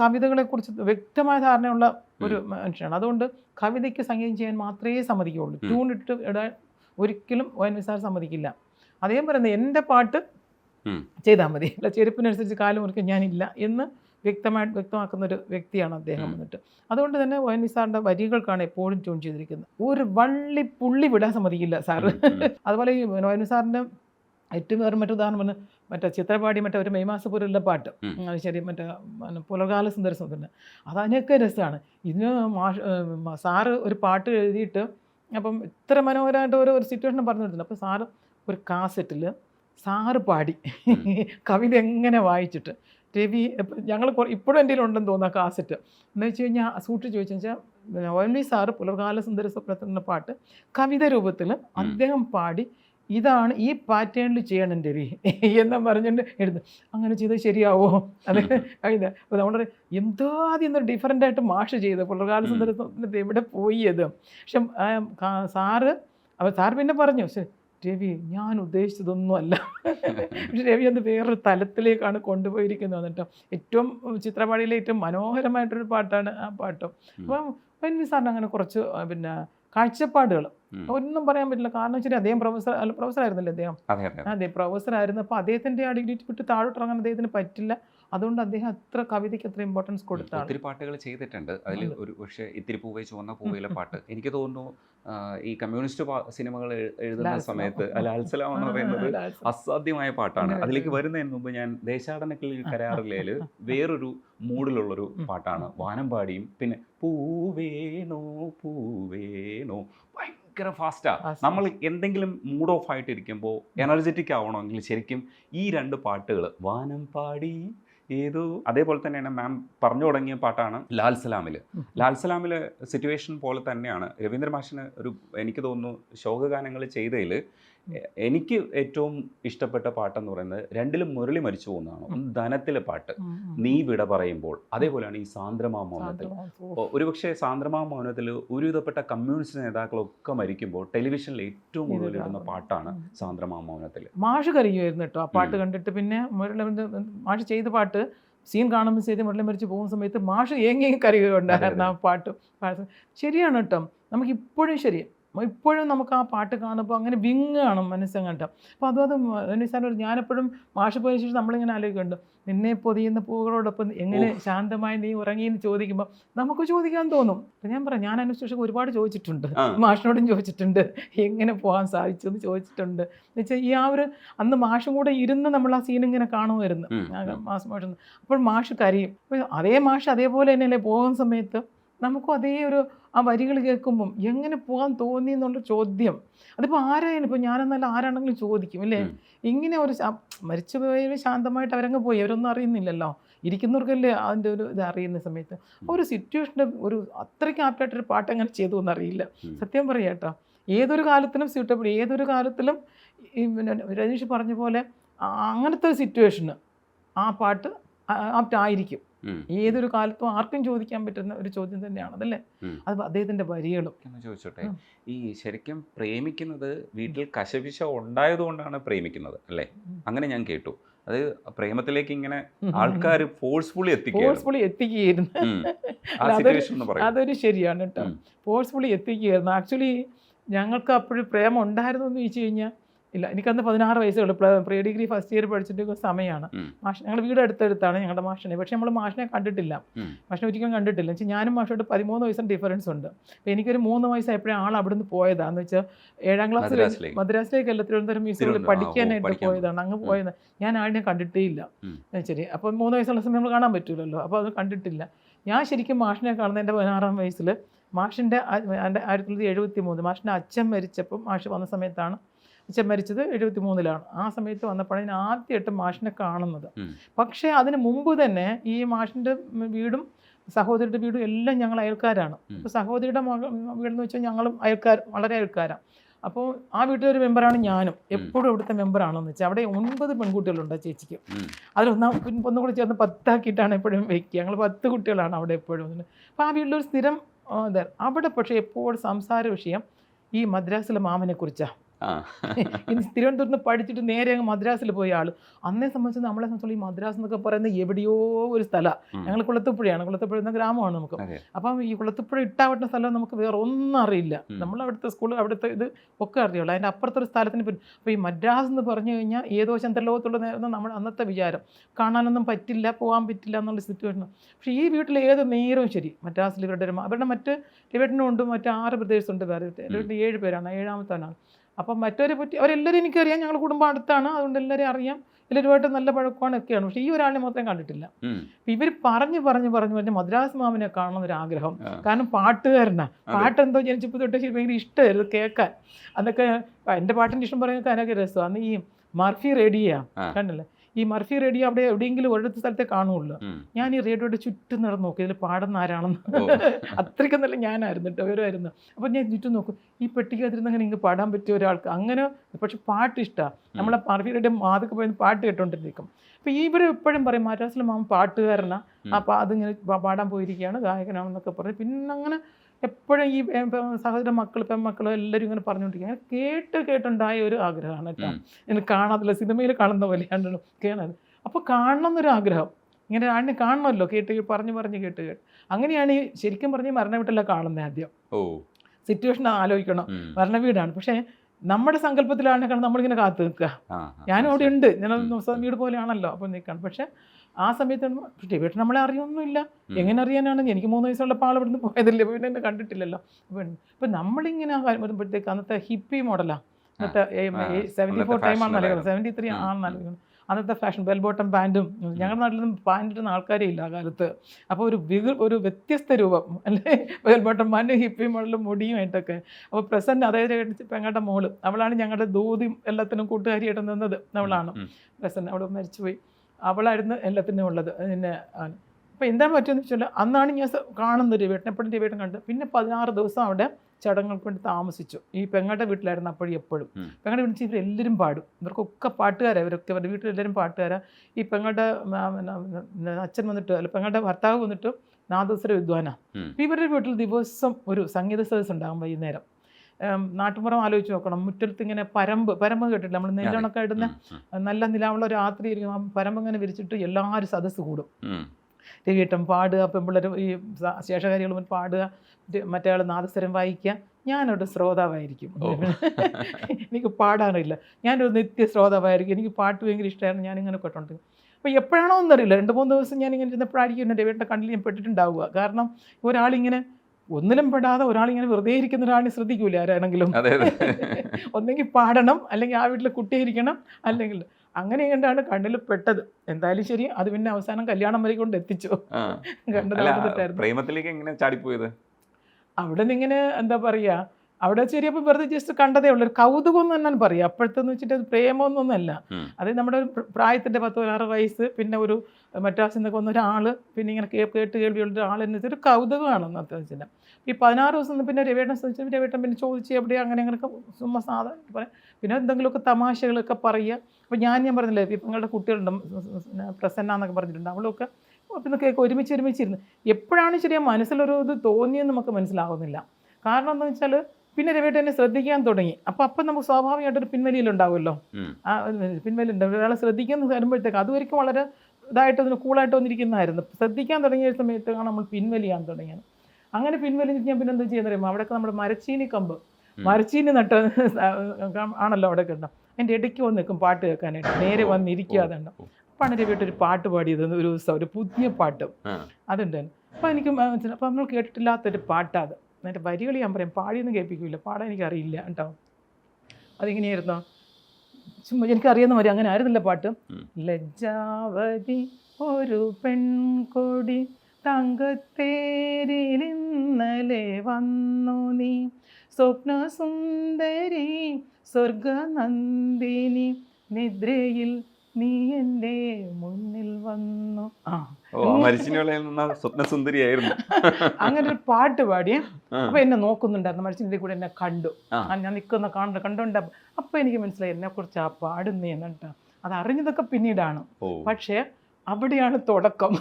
കവിതകളെക്കുറിച്ച് വ്യക്തമായ ധാരണയുള്ള ഒരു മനുഷ്യനാണ് അതുകൊണ്ട് കവിതയ്ക്ക് സംഗീതം ചെയ്യാൻ മാത്രമേ സമ്മതിക്കുകയുള്ളൂ. ട്യൂൺ ഇട്ട് ഇടാൻ ഒരിക്കലും ഒ എൻ വി സാർ സമ്മതിക്കില്ല അദ്ദേഹം പറയുന്നത് എന്റെ പാട്ട്. ചെയ്താൽ മതി അല്ല ചെരുപ്പിനനുസരിച്ച് കാലം മുറിക്കാൻ ഞാനില്ല എന്ന് വ്യക്തമായി വ്യക്തമാക്കുന്ന ഒരു വ്യക്തിയാണ് അദ്ദേഹം. വന്നിട്ട് അതുകൊണ്ട് തന്നെ ഒ എൻ വി സാറിന്റെ വരികൾക്കാണ് എപ്പോഴും ട്യൂൺ ചെയ്തിരിക്കുന്നത് ഒരു വള്ളി പുള്ളി വിടാൻ സമ്മതിക്കില്ല സാറ്. അതുപോലെ ഈ ഒ എൻ വി സാറിന്റെ ഏറ്റവും വേറെ മറ്റു ഉദാഹരണം പറഞ്ഞ് മറ്റേ ചിത്രപാടി മറ്റേ ഒരു മെയ് പോലുള്ള പാട്ട്. ശരി മറ്റേ പുലകാല പുലർകാല സുന്ദര സുന്ദരന്. അത് അതിനൊക്കെ രസമാണ്. ഇതിന് മാഷ് സാറ് ഒരു പാട്ട് എഴുതിയിട്ട് അപ്പം ഇത്ര മനോഹരമായിട്ട് ഒരു ഒരു സിറ്റുവേഷൻ പറഞ്ഞു കൊടുത്തിട്ടുണ്ട് അപ്പോൾ സാറ് ഒരു കാസറ്റിൽ സാറ് പാടി. കവിത എങ്ങനെ വായിച്ചിട്ട്. രവി ഞങ്ങൾ ഇപ്പോഴും എന്റെ ഉണ്ടെന്ന് തോന്നുന്നു ആ കാസറ്റ്. എന്ന് വെച്ച് കഴിഞ്ഞാൽ സൂക്ഷിച്ച് ചോദിച്ചു വെച്ചാൽ ഒ വി സാറ് പുലർകാല സുന്ദര സ്വപ്നത്തിന്റെ പാട്ട് കവിത രൂപത്തിൽ അദ്ദേഹം പാടി ഇതാണ് ഈ പാറ്റേണിൽ ചെയ്യണം രവി എന്ന് പറഞ്ഞിട്ട് എടുത്ത് അങ്ങനെ ചെയ്താൽ ശരിയാവോ? അത് കഴിഞ്ഞ അപ്പോൾ നമ്മൾ എന്തോ ആദ്യം ഒന്ന് ഡിഫറെന്റ് ആയിട്ട് മാഷ് ചെയ്ത് സ്വപ്നത്തിൽ എവിടെ പോയി അത് പക്ഷെ സാറ് അപ്പോൾ സാർ പിന്നെ പറഞ്ഞു പക്ഷേ രവി ഞാൻ ഉദ്ദേശിച്ചതൊന്നുമല്ല. പക്ഷെ രവി അത് വേറൊരു തലത്തിലേക്കാണ് കൊണ്ടുപോയിരിക്കുന്നത് കേട്ടോ ഏറ്റവും ചിത്രപാടിയിലെ ഏറ്റവും മനോഹരമായിട്ടൊരു പാട്ടാണ് ആ പാട്ടും. അപ്പം വൈൻവി സാറിന് അങ്ങനെ കുറച്ച് പിന്നെ കാഴ്ചപ്പാടുകൾ. ഒന്നും പറയാൻ പറ്റില്ല. കാരണം വെച്ചാൽ അദ്ദേഹം പ്രൊഫസർ അല്ല പ്രൊഫസർ ആയിരുന്നല്ലേ അദ്ദേഹം? അതെ പ്രൊഫസർ ആയിരുന്നു അപ്പോൾ അദ്ദേഹത്തിന്റെ ആ ഡിഗ്രി വിട്ട് താഴോട്ടിറങ്ങാൻ അദ്ദേഹത്തിന് പറ്റില്ല. അതുകൊണ്ട് അദ്ദേഹം അത്ര കവിതയ്ക്ക് അത്ര ഇമ്പോർട്ടൻസ് കൊടുത്താണ് ഒത്തിരി പാട്ടുകൾ ചെയ്തിട്ടുണ്ട്. അതിൽ. ഒരു പക്ഷേ ഇത്തിരി പൂവേ ചുവന്ന പൂവയിലെ പാട്ട്. എനിക്ക് തോന്നുന്നു ഈ കമ്മ്യൂണിസ്റ്റ് സിനിമകൾ എഴുതുന്ന. സമയത്ത് ലാൽസലാം എന്ന് പറയുന്നത് അസാധ്യമായ പാട്ടാണ്. അതിലേക്ക് അതെ. വരുന്നതിന് മുമ്പ് ഞാൻ ദേശാടനക്കിളിൽ കരാറിലേൽ വേറൊരു മൂഡിലുള്ളൊരു. പാട്ടാണ്. വാനമ്പാടിയും പിന്നെ പൂവേണോ പൂവേണോ. ഭയങ്കര ഫാസ്റ്റാ നമ്മൾ എന്തെങ്കിലും മൂഡ് ഓഫ് ആയിട്ട് ഇരിക്കുമ്പോൾ എനർജറ്റിക് ആവണമെങ്കിൽ ശരിക്കും ഈ രണ്ട് പാട്ടുകൾ വാനം പാടി ഏതോ അതേപോലെ തന്നെയാണ് മാം പറഞ്ഞു തുടങ്ങിയ പാട്ടാണ് ലാൽ സലാമിൽ ലാൽ സലാമിൽ സിറ്റുവേഷൻ പോലെ തന്നെയാണ്. രവീന്ദ്ര മാഷിന് ഒരു എനിക്ക് തോന്നുന്നു ശോകഗാനങ്ങൾ ചെയ്തതിൽ എനിക്ക് ഏറ്റവും ഇഷ്ടപ്പെട്ട പാട്ടെന്ന് പറയുന്നത് രണ്ടിലും മുരളി മരിച്ചു പോകുന്നതാണ്. ഒന്ന് ധനത്തിലെ പാട്ട്. നീ വിട പറയുമ്പോൾ അതേപോലെയാണ് ഈ സാന്ദ്രമാ മൗനത്തിൽ. ഒരുപക്ഷെ സാന്ദ്രമാ മൗനത്തിൽ ഒരുവിധപ്പെട്ട കമ്മ്യൂണിസ്റ്റ് നേതാക്കളൊക്കെ മരിക്കുമ്പോൾ ടെലിവിഷനിൽ ഏറ്റവും കൂടുതൽ ഇടുന്ന പാട്ടാണ് സാന്ദ്രമാ മൗനത്തിൽ. മാഷ് കരയുമായിരുന്നു കേട്ടോ. ആ പാട്ട് കണ്ടിട്ട് പിന്നെ മുരളി മാഷ് ചെയ്ത പാട്ട് സീൻ കാണുമ്പോൾ ചെയ്ത് മുരളി മരിച്ചു പോകുന്ന സമയത്ത് മാഷ് ഏങ്ങി കരയുകയുണ്ടായിരുന്നു ആ പാട്ട്. ശരിയാണ് കേട്ടോ. നമുക്ക് ഇപ്പോഴും ശരി ഇപ്പോഴും നമുക്ക് ആ പാട്ട് കാണുമ്പോൾ അങ്ങനെ വിങ്ങാണ് മനസ്സങ്ങട്ട്. അപ്പോൾ അതും അത് അനുസാരം ഞാനെപ്പോഴും മാഷ് പോയ ശേഷം നമ്മളിങ്ങനെ ആലോചിക്കുന്നുണ്ട്. നിന്നെ പൊതിയുന്ന പൂകളോടൊപ്പം എങ്ങനെ ശാന്തമായി നീ ഉറങ്ങി എന്ന് ചോദിക്കുമ്പോൾ നമുക്ക് ചോദിക്കാൻ തോന്നും. അപ്പം ഞാൻ പറയാം ഞാൻ അനുശേഷം ഒരുപാട് ചോദിച്ചിട്ടുണ്ട്. മാഷിനോടും ചോദിച്ചിട്ടുണ്ട്. എങ്ങനെ പോകാൻ സാധിച്ചു എന്ന് ചോദിച്ചിട്ടുണ്ട്. എന്ന് വെച്ചാൽ ഈ ആ ഒരു അന്ന് മാഷും കൂടെ ഇരുന്ന് നമ്മൾ ആ സീൻ ഇങ്ങനെ കാണുമായിരുന്നു. മാസം മാഷം മാഷ്. അപ്പോൾ മാഷ് കരയും. അപ്പോൾ അതേ മാഷ് അതേപോലെ തന്നെയല്ലേ പോകുന്ന സമയത്ത്? നമുക്കും അതേ ഒരു ആ വരികൾ കേൾക്കുമ്പം എങ്ങനെ പോകാൻ തോന്നി എന്നുള്ള ചോദ്യം. അതിപ്പോൾ ആരായാലും ഇപ്പോൾ ഞാനെന്നല്ല ആരാണെങ്കിലും ചോദിക്കും അല്ലേ? ഇങ്ങനെ ഒരു മരിച്ചു പോയവർ ശാന്തമായിട്ട് അവരങ്ങ് പോയി അവരൊന്നും അറിയുന്നില്ലല്ലോ. ഇരിക്കുന്നവർക്കല്ലേ അതിന്റെ ഒരു ഇത് അറിയുന്ന സമയത്ത്. ആ ഒരു സിറ്റുവേഷന്റെ ഒരു അത്രയ്ക്ക് ആപ്റ്റായിട്ടൊരു പാട്ട് അങ്ങനെ ചെയ്തു എന്നറിയില്ല. സത്യം പറയാട്ടോ ഏതൊരു കാലത്തിലും സ്യൂട്ടബിൾ ഏതൊരു കാലത്തിലും ഈ പിന്നെ രജനീഷ് പറഞ്ഞ പോലെ അങ്ങനത്തെ ഒരു സിറ്റുവേഷന് ആ പാട്ട് ആപ്റ്റ് ആയിരിക്കും. ഏതൊരു കാലത്തും ആർക്കും ചോദിക്കാൻ പറ്റുന്ന ഒരു ചോദ്യം തന്നെയാണ് അതല്ലേ. അത് അദ്ദേഹത്തിന്റെ വരികളും. ചോദിച്ചോട്ടെ ഈ ശരിക്കും പ്രേമിക്കുന്നത് വീട്ടിൽ കശപിശ ഉണ്ടായതുകൊണ്ടാണ് പ്രേമിക്കുന്നത് അല്ലേ? അങ്ങനെ ഞാൻ കേട്ടു. അത് പ്രേമത്തിലേക്ക് ഇങ്ങനെ ആൾക്കാർ ഫോഴ്സ്ഫുള്ളി ഫോഴ്സ്ഫുള്ളി എത്തിക്കുകയായിരുന്നു. അതൊരു- സിറ്റുവേഷൻ എന്ന് പറയും അതൊരു ശരിയാണ് കേട്ടോ. ഫോഴ്സ്ഫുള്ളി എത്തിക്കുകയായിരുന്നു. ആക്ച്വലി ഞങ്ങൾക്ക് അപ്പോഴും പ്രേമം ഉണ്ടായിരുന്നു എന്ന് ചോദിച്ചു കഴിഞ്ഞാൽ ഇല്ല എനിക്കന്ന് പതിനാറ് വയസ്സേ ഉള്ളൂ. പ്രീ ഡിഗ്രി ഫസ്റ്റ് ഇയർ പഠിച്ചിട്ട് സമയമാണ്. മാഷ് ഞങ്ങളുടെ വീട് അടുത്തടുത്താണ് ഞങ്ങളുടെ മാഷിനെ. പക്ഷേ നമ്മൾ മാഷിനെ കണ്ടിട്ടില്ല. മാഷനെ ഒരിക്കലും കണ്ടിട്ടില്ല. വെച്ചാൽ ഞാനും മാഷോട്ട് പതിമൂന്ന് വയസ്സിന് ഡിഫറൻസ് ഉണ്ട്. അപ്പോൾ എനിക്കൊരു മൂന്ന് വയസ്സായപ്പോഴേ ആൾ അവിടുന്ന് പോയതാന്ന് വെച്ചാൽ ഏഴാം ക്ലാസ്സിൽ മദ്രാസിലേക്ക്. അല്ല തിരുവനന്തപുരം മ്യൂസിയത്തിൽ പഠിക്കാനായിട്ട് പോയതാണ്. അങ്ങ് പോയത്. ഞാൻ ആളിനെ കണ്ടിട്ടേ ഇല്ല. ശരി. അപ്പോൾ മൂന്ന് വയസ്സുള്ള സമയം നമ്മൾ കാണാൻ പറ്റില്ലല്ലോ അപ്പോൾ അത് കണ്ടിട്ടില്ല. ഞാൻ ശരിക്കും മാഷിനെ കാണുന്നത് എന്റെ പതിനാറാം വയസ്സിൽ മാഷിന്റെ ആയിരത്തി തൊള്ളായിരത്തി എഴുപത്തി മൂന്ന് മാഷിന്റെ അച്ഛൻ മരിച്ചപ്പം മാഷ് വന്ന സമയത്താണ് അച്ഛൻ മരിച്ചത് എഴുപത്തി മൂന്നിലാണ് ആ സമയത്ത് വന്നപ്പോഴാണ് ഞാൻ ആദ്യമായിട്ട് മാഷിനെ കാണുന്നത്. പക്ഷേ അതിന് മുമ്പ് തന്നെ ഈ മാഷിന്റെ വീടും സഹോദരിയുടെ വീടും എല്ലാം ഞങ്ങൾ അയൽക്കാരാണ്. അപ്പോൾ സഹോദരിയുടെ മക വീടെന്ന് വെച്ചാൽ ഞങ്ങളും അയൽക്കാർ വളരെ അയൽക്കാരാണ്. അപ്പോൾ ആ വീട്ടിലെ ഒരു മെമ്പറാണ് ഞാനും. എപ്പോഴും ഇവിടുത്തെ മെമ്പറാണെന്ന് വെച്ചാൽ അവിടെ ഒൻപത് പെൺകുട്ടികളുണ്ട് ചേച്ചിക്ക്. അതിലൊന്നാ അതിലൊന്നാം ഒന്നും കൂടി ചേർന്ന് പത്താക്കിയിട്ടാണ് എപ്പോഴും വയ്ക്കുക. ഞങ്ങൾ പത്ത് കുട്ടികളാണ് അവിടെ എപ്പോഴും അപ്പോൾ ആ വീട്ടിലൊരു സ്ഥിരം അവിടെ പക്ഷേ എപ്പോഴും സംസാര വിഷയം ഈ മദ്രാസിലെ മാമനെ കുറിച്ചാണ് ഇനി തിരുവനന്തപുരത്ത് നിന്ന് പഠിച്ചിട്ട് നേരെ അങ്ങ് മദ്രാസിൽ പോയ ആൾ. അന്നെ സംബന്ധിച്ച് നമ്മളെ സംബന്ധിച്ചുള്ള ഈ മദ്രാസ് എന്നൊക്കെ പറയുന്നത് എവിടെയോ ഒരു സ്ഥലമാണ്. ഞങ്ങൾ കുളത്തുപ്പുഴയാണ്. കുളത്തുപ്പുഴ എന്ന ഗ്രാമമാണ് നമുക്ക്. അപ്പം ഈ കുളത്തുപ്പുഴ ഇട്ടാവട്ടുന്ന സ്ഥലം നമുക്ക് വേറെ ഒന്നും അറിയില്ല. നമ്മൾ അവിടുത്തെ സ്കൂൾ അവിടുത്തെ ഇത് ഒക്കെ അറിയുള്ളൂ. അതിന്റെ അപ്പുറത്തൊരു സ്ഥലത്തിന് പിന്നെ അപ്പോൾ ഈ മദ്രാസ് എന്ന് പറഞ്ഞു കഴിഞ്ഞാൽ ഏതോ ചന്ദ്രലോകത്തുള്ള നേരം നമ്മൾ അന്നത്തെ വിചാരം. കാണാനൊന്നും പറ്റില്ല പോകാൻ പറ്റില്ല എന്നുള്ള സിറ്റുവേഷൻ പക്ഷേ ഈ വീട്ടിൽ ഏത് നേരവും ശരി. മദ്രാസിൽ ഇവരുടെ അവരുടെ മറ്റ് ടിബറ്റിനും ഉണ്ട് മറ്റ് ആറ് പ്രദേശത്തുണ്ട് വേറെ. ഏഴ് പേരാണ് ഏഴാമത്തവനാണ് അപ്പം മറ്റവരെ പറ്റി അവരെല്ലാവരും എനിക്കറിയാം. ഞങ്ങൾ കുടുംബം അടുത്താണ്. അതുകൊണ്ട് എല്ലാവരും അറിയാം. എല്ലാവരുമായിട്ട് നല്ല പഴക്കമാണ് ഒക്കെയാണ്. പക്ഷേ ഈ ഒരാളിനെ മാത്രം കണ്ടിട്ടില്ല. ഇവർ പറഞ്ഞു പറഞ്ഞു പറഞ്ഞു പറഞ്ഞ് മദ്രാസ് മാമിനെ കാണണം ആഗ്രഹം കാരണം പാട്ടുകാരനാ. അതെ. പാട്ട് എന്തോ ജനിച്ചപ്പോൾ തൊട്ട് ശരി ഭയങ്കര ഇഷ്ടമായിരുന്നു കേൾക്കാൻ. അതൊക്കെ എന്റെ പാട്ടിന്റെ ഇഷ്ടം പറയുന്നത് അതിനൊക്കെ രസമാണ്. അന്ന് ഈ മർഫി റേഡിയ കണ്ടില്ലേ? ഈ മർഫി റേഡിയോ അവിടെ എവിടെയെങ്കിലും ഒരിടത്ത് സ്ഥലത്തെ കാണുള്ളൂ. ഞാൻ ഈ റേഡിയോയുടെ ചുറ്റും നടന്ന് നോക്കി. ഇതിൽ പാടുന്ന ആരാണെന്ന്. അത്രയ്ക്ക് നല്ല ഞാനായിരുന്നു ഇവരായിരുന്നു അപ്പോൾ ഞാൻ ചുറ്റും നോക്കും. ഈ പെട്ടിക്ക് അതിരുന്ന് അങ്ങനെ ഇങ്ങ് പാടാൻ പറ്റിയ ഒരാൾക്ക്. അങ്ങനെ പക്ഷെ പാട്ട് ഇഷ്ടമാണ് നമ്മളെ മർഫി റേഡിയോ മാതൊക്കെ പോയി പാട്ട് കേട്ടോണ്ടിരിക്കും. അപ്പം ഇവർ എപ്പോഴും പറയും മദ്രാസിലെ മാമ പാട്ടുകാരനാണ് അപ്പം അതിങ്ങനെ പാടാൻ പോയിരിക്കുകയാണ് ഗായകനാണെന്നൊക്കെ പറഞ്ഞ്. പിന്നെ അങ്ങനെ എപ്പോഴും ഈ സഹോദര മക്കൾ പെൺമക്കളും എല്ലാവരും ഇങ്ങനെ പറഞ്ഞുകൊണ്ടിരിക്കുക കേട്ട് കേട്ടുണ്ടായ ഒരു ആഗ്രഹമാണ് കേട്ടോ. എനിക്ക് കാണാത്തില്ല സിനിമയിൽ കാണുന്ന പോലെയാണ് കേണത്. അപ്പോൾ കാണണം എന്നൊരു ആഗ്രഹം. ഇങ്ങനെ ആണ് കാണണമല്ലോ കേട്ട് പറഞ്ഞു പറഞ്ഞ് കേട്ട് കേട്ട്. അങ്ങനെയാണ് ഈ ശരിക്കും പറഞ്ഞ് മരണ വീട്ടിലെ കാണുന്നത് ആദ്യം. ഓ. സിറ്റുവേഷൻ ആലോചിക്കണം. മരണവീടാണ് മരണ വീടാണ്. പക്ഷേ നമ്മുടെ സങ്കല്പത്തിലാണ് കാരണം നമ്മളിങ്ങനെ കാത്തു നിൽക്കുക. ഞാനും അവിടെ ഉണ്ട്. ഞാൻ വീട് പോലെയാണല്ലോ അപ്പോൾ നിൽക്കണം പക്ഷേ ആ സമയത്ത് വീട്ടിൽ നമ്മളെ അറിയൊന്നുമില്ല. എങ്ങനെ അറിയാനാണ്? എനിക്ക് മൂന്ന് വയസ്സുള്ളപ്പോൾ ആൾ ഇവിടുന്ന് പോയതല്ലേ. പിന്നെ എന്നെ കണ്ടിട്ടില്ലല്ലോ. അപ്പം ഇപ്പം നമ്മളിങ്ങനെ വരുമ്പോഴത്തേക്ക് അന്നത്തെ ഹിപ്പി മോഡലാണ് അന്നത്തെ സെവന്റി ഫോർ ടൈം ടൈമാണ് നൽകുന്നത് സെവന്റി ത്രീ ആണ്. നൽകുന്നത് അന്നത്തെ ഫാഷൻ ബെൽ ബോട്ടം പാന്റും ഞങ്ങളുടെ നാട്ടിലൊന്നും പാന്റ് ഇടുന്ന ആൾക്കാരേ ഇല്ല ആ കാലത്ത്. അപ്പോൾ ഒരു വിക ഒരു വ്യത്യസ്ത രൂപം അല്ലേ? ബെൽ ബോട്ടം പാന്റും ഹിപ്പി മോഡലും മുടിയുമായിട്ടൊക്കെ അപ്പോൾ പ്രസന്റ് അതായത് പെങ്ങാട്ട മോൾ അവളാണ് ഞങ്ങളുടെ ദൂതിയും എല്ലാത്തിനും കൂട്ടുകാരിയായിട്ട് നിന്നത് അവളാണ്. പ്രസന്റ് അവൾ മരിച്ചുപോയി. അവളായിരുന്നു എല്ലാത്തിനും ഉള്ളത് പിന്നെ അപ്പോൾ എന്താണ് പറ്റുമെന്ന് വെച്ചാൽ അന്നാണ് ഞാൻ കാണുന്നത് രവിയേട്ടൻ എപ്പോഴും രവിയേട്ടൻ കണ്ടത് പിന്നെ പതിനാറ് ദിവസം അവിടെ ചടങ്ങുകൾക്ക് വേണ്ടി താമസിച്ചു. ഈ പെങ്ങളുടെ വീട്ടിലായിരുന്നു അപ്പോഴും എപ്പോഴും. പെങ്ങളുടെ വീട്ടിൽ ഇവർ എല്ലാവരും പാടും. ഇവർക്കൊക്കെ പാട്ടുകാരാണ് ഇവരൊക്കെ അവരുടെ വീട്ടിൽ എല്ലാവരും പാട്ടുകാരാ. ഈ പെങ്ങളുടെ അച്ഛൻ വന്നിട്ട് അല്ല പെങ്ങളുടെ ഭർത്താവ് വന്നിട്ട് നാദസ്വര വിദ്വാനാണ്. ഇവരുടെ വീട്ടിൽ ദിവസം ഒരു സംഗീത സദസ് ഉണ്ടാകും വൈകുന്നേരം. ഉം, നാട്ടുമ്പുറം ആലോചിച്ച് നോക്കണം. മുറ്റത്ത് ഇങ്ങനെ പരമ്പ് പരമ്പ് കേട്ടിട്ടില്ല? നമ്മൾ നെല്ലണൊക്കെ ഇടുന്ന നല്ല നിലാവുള്ള രാത്രി ഇരിക്കും ആ പരമ്പ് ഇങ്ങനെ വിരിച്ചിട്ട് എല്ലാവരും സദസ്സ് കൂടും. രവിയേട്ടൻ പാടുക പെമ്പിള്ളേർ ഈ ശേഷകാരികൾ മുൻ പാടുക മറ്റേ ആൾ നാദസ്വരം വായിക്കുക. ഞാനൊരു ശ്രോതാവായിരിക്കും. എനിക്ക് പാടാറില്ല ഞാനൊരു നിത്യ ശ്രോതാവായിരിക്കും. എനിക്ക് പാട്ട് ഭയങ്കര ഇഷ്ടമായിരുന്നു ഞാനിങ്ങനെ കേട്ടോണ്ട്. അപ്പോൾ എപ്പോഴാണോ എന്നറിയില്ല രണ്ട് മൂന്ന് ദിവസം ഞാൻ ഇങ്ങനെ ഇരുന്നപ്പോഴായിരിക്കും എന്റെ രവിയേട്ടന്റെ കണ്ണിൽ ഞാൻ പെട്ടിട്ടുണ്ടാവുക. കാരണം ഒരാളിങ്ങനെ ഒന്നിലും പെടാതെ ഒരാളിങ്ങനെ വെറുതെ ഇരിക്കുന്ന ഒരാളിനെ ശ്രദ്ധിക്കൂല ആരാണെങ്കിലും. ഒന്നെങ്കിൽ പാടണം അല്ലെങ്കിൽ ആ വീട്ടിൽ കുട്ടിയിരിക്കണം അല്ലെങ്കിൽ അങ്ങനെ കണ്ടാണ് കണ്ണിൽ പെട്ടത്. എന്തായാലും ശരി അത് പിന്നെ അവസാനം കല്യാണം വരെ കൊണ്ട് എത്തിച്ചു. അവിടെ പ്രേമത്തിലേക്ക് എങ്ങനെ ചാടിപ്പോയത്? അവിടെ നിന്ന് ഇങ്ങനെ എന്താ പറയുക അവിടെ ചെറിയപ്പോൾ വെറുതെ ജസ്റ്റ് കണ്ടതേ ഉള്ളൂ. ഒരു കൗതുകം എന്ന് തന്നെ പറയും അപ്പോഴത്തെന്ന് വെച്ചിട്ട് ഉം. അത് നമ്മുടെ ഒരു പ്ര- പ്രായത്തിന്റെ പത്ത് പതിനാറ് വയസ്സ് പിന്നെ ഒരു മദ്രാസിൽ നിന്നൊക്കെ വന്ന ഒരാൾ പിന്നെ ഇങ്ങനെ കേ കേട്ട് കേൾവിയുള്ള ഒരാൾ എന്ന് വെച്ചാൽ ഒരു കൗതുകമാണ് അന്നത്തെ വെച്ചാൽ ഈ പതിനാറ് ദിവസം പിന്നെ രവേട്ടൻ ശ്രമിച്ചു രവേട്ടൻ പിന്നെ ചോദിച്ച് എവിടെ അങ്ങനെ അങ്ങനെയൊക്കെ ചുമ്മാ സാധാരണ പറയാം പിന്നെ എന്തെങ്കിലുമൊക്കെ തമാശകളൊക്കെ പറയുക. അപ്പോൾ ഞാൻ ഞാൻ പറഞ്ഞില്ലേ ഇപ്പം നിങ്ങളുടെ കുട്ടികളുണ്ട് പ്രസന്ന എന്നൊക്കെ പറഞ്ഞിട്ടുണ്ട്. അവളൊക്കെ പിന്നെ കേൾക്കുക ഒരുമിച്ച് ഒരുമിച്ചിരുന്ന് എപ്പോഴാണ് ശരിയാ മനസ്സിലൊരു ഇത് തോന്നിയെന്ന് നമുക്ക് മനസ്സിലാവുന്നില്ല. കാരണം എന്താണെന്ന് വെച്ചാൽ പിന്നെ രവിയേട്ടൻ എന്നെ ശ്രദ്ധിക്കാൻ തുടങ്ങി. അപ്പൊ അപ്പം നമുക്ക് സ്വാഭാവികമായിട്ടൊരു പിൻവലിയിലുണ്ടാവുമല്ലോ. ആ പിൻവലിയുണ്ട് ഒരാളെ ശ്രദ്ധിക്കുന്ന വരുമ്പോഴത്തേക്ക് അതുവരിക്കും വളരെ ഇതായിട്ട് അതിന് കൂളായിട്ട് വന്നിരിക്കുന്നതായിരുന്നു. ശ്രദ്ധിക്കാൻ തുടങ്ങിയ സമയത്താണ് നമ്മൾ പിൻവലിയാൻ തുടങ്ങിയത്. അങ്ങനെ പിൻവലിഞ്ഞിട്ട് ഞാൻ പിന്നെ എന്താ ചെയ്യുന്നത് അറിയുമോ? അവിടെയൊക്കെ നമ്മുടെ മരച്ചീനി കമ്പ്. മരച്ചീനി നട്ട ആണല്ലോ അവിടെ കിട്ടും അതിന്റെ ഇടയ്ക്ക് വന്ന് നിൽക്കും പാട്ട് കേൾക്കാനായിട്ട്. നേരെ വന്നിരിക്കാതെ ഓ, ഉണ്ട് വീട്ടിൽ അപ്പാണ് രവിയിട്ട് ഒരു പാട്ട് പാടിയത്. ഒരു ദിവസം ഒരു പുതിയ പാട്ട്. അതുണ്ടായിരുന്നു അതുണ്ട്. അപ്പോൾ എനിക്ക് അപ്പം അപ്പോൾ നമ്മൾ കേട്ടിട്ടില്ലാത്തൊരു പാട്ടാത് എന്നിട്ട് വരികൾ ഞാൻ പറയും. പാടിയൊന്നും കേൾപ്പിക്കില്ല പാടാൻ എനിക്കറിയില്ല കേട്ടോ. അതിങ്ങനെയായിരുന്നോ? ചുമ്മാ എനിക്കറിയുന്ന മതി അങ്ങനെ ആയിരുന്നില്ല പാട്ട്. ലജ്ജാവതി ഒരു പെൺകൊടി തങ്കത്തേരിൽ ഇന്നലെ വന്നു നീ. സ്വപ്നസുന്ദരി സ്വർഗനന്ദിനി. നിദ്രയിൽ നീ എന്റെ മുന്നിൽ വന്നു സ്വപ്നസുന്ദരിയായിരുന്നു. അങ്ങനെ ഒരു പാട്ട് പാടി. അപ്പൊ എന്നെ നോക്കുന്നുണ്ടായിരുന്നു. മരിച്ചിന്റെ കൂടെ എന്നെ കണ്ടു. ഞാൻ നിൽക്കുന്ന കാണുന്ന കണ്ടോണ്ട അപ്പൊ എനിക്ക് മനസ്സിലായി എന്നെ കുറിച്ച് ആ പാടുന്നേ എന്നിട്ട് അത് അറിഞ്ഞതൊക്കെ പിന്നീടാണ്. പക്ഷേ അവിടെയാണ് തുടക്കം.